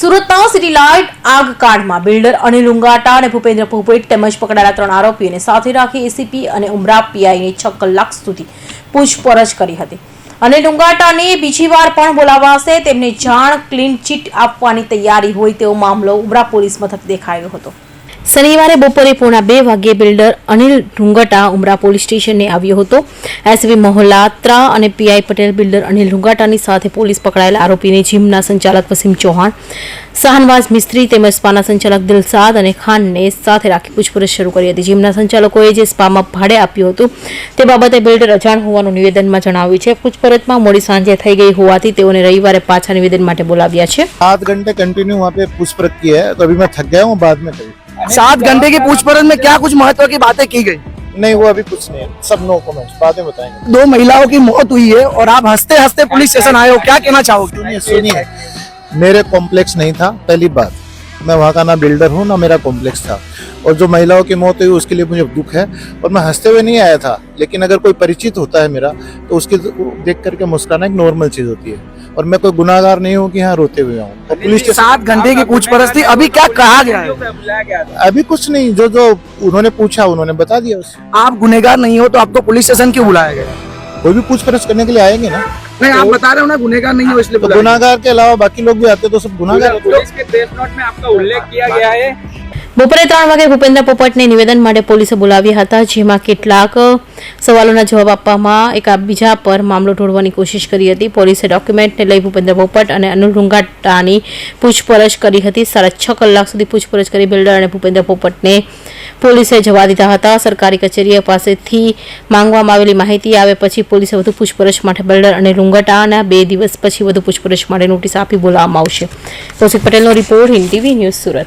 સુરતના city light આગ કાંડમાં. Builder Anil ઉંગાટા અને ભૂપેન્દ્ર ભૂપેટ તેમજ પકડાયેલા ત્રણ આરોપીઓને સાથે રાખી એસીપી અને ઉમરા પીઆઈને છ કલાક સુધી પૂછપરછ કરી હતી. અને ડુંગાટાને બીજી વાર પણ બોલાવાશે, તેમને જાણ, ક્લીન ચીટ આપવાની તૈયારી હોય તેવો મામલો ઉમરા પોલીસ મથક દેખાયો હતો. શનિવારે બપોરે પોણા બે વાગ્યે બિલ્ડર અનિલ ઢુંગટા ઉમરા પોલીસ સ્ટેશને આવ્યો હતો એસવી મહોલાત્રા અને પીઆઈ પટેલ બિલ્ડર અનિલ ઢુંગાટાની સાથે પોલીસ પકડાયેલા આરોપીને જીમના સંચાલક વસીમ ચૌહાણ શાહનવાઝ મિસ્ત્રી તેમજ સ્પાના સંચાલક દિલસાદ અને ખાનને સાથે રાખી પૂછપરછ શરૂ કરી હતી જીમના સંચાલકોએ જે સ્પામાં ભાડે આપ્યું હતું તે બાબતે બિલ્ડર અજાણ હોવાનું નિવેદનમાં જણાવ્યું છે પૂછપરછમાં મોડી સાંજે થઈ ગઈ હોવાથી તેઓને રવિવારે પાછા નિવેદન માટે બોલાવ્યા છે आठ घंटे कंटिन्यू वहाँ पे पूछपरछ की है तो अभी मैं थक गया हूँ बाद में कभी सात घंटे की पूछपरछ में क्या कुछ महत्व की बातें की गई? नहीं वो अभी कुछ नहीं है। सब नो कमेंट्स बातें बताएँगे। दो महिलाओं की मौत हुई है और आप हँसते हँसते पुलिस स्टेशन आए हो क्या कहना चाहोगे? सुनिए सुनिए। मेरे कॉम्प्लेक्स नहीं था पहली बात। मैं वहाँ का ना बिल्डर हूँ ना मेरा कॉम्प्लेक्स था। और जो महिलाओं की मौत हुई उसके लिए मुझे दुख है। और मैं हँसते हुए नहीं आया था लेकिन अगर कोई परिचित होता है मेरा तो उसकी देख करके मुस्कुराना एक नॉर्मल चीज़ होती है। और मैं कोई गुनागार नहीं हूँ कि हाँ रोते हुए आऊँ। और पुलिस स्टेशन सात घंटे की पूछपरछ थी अभी क्या कहा गया है? अभी कुछ नहीं जो जो उन्होंने पूछा उन्होंने बता दिया आप गुनेगार नहीं हो तो आपको पुलिस स्टेशन क्यों बुलाया गया? कोई भी पूछपरछ करने के लिए आएँगे ना। नहीं आप बता रहे हो ना गुनेगार नहीं हो इसलिए तो बुलाया गुनाहगार के अलावा बाकी लोग भी आते हैं तो सब गुनाहगार होते हैं। पुलिस के प्रेस नोट में आपका उल्लेख किया गया है બપોરે ત્રણ વાગે ભૂપેન્દ્ર પોપટને નિવેદન માટે પોલીસે બોલાવ્યા હતા, જેમાં કેટલાક સવાલોના જવાબ આપવામાં એક બીજા પર મામલો ઢોળવાની કોશિશ કરી હતી. પોલીસે ડોક્યુમેન્ટને લઈ ભૂપેન્દ્ર પોપટ અને અનિલ રૂંગાટાની પૂછપરછ કરી હતી. સાડા છ કલાક સુધી પૂછપરછ કરી બિલ્ડર અને ભૂપેન્દ્ર પોપટને પોલીસે જવા દીધા હતા. સરકારી કચેરીઓ પાસેથી માંગવામાં આવેલી માહિતી આવે પછી પોલીસે વધુ પૂછપરછ માટે બિલ્ડર અને રૂંગાટાના બે દિવસ પછી વધુ પૂછપરછ માટે નોટિસ આપી બોલાવવામાં આવશે. કૌશિક પટેલનો report Hind TV news Surat.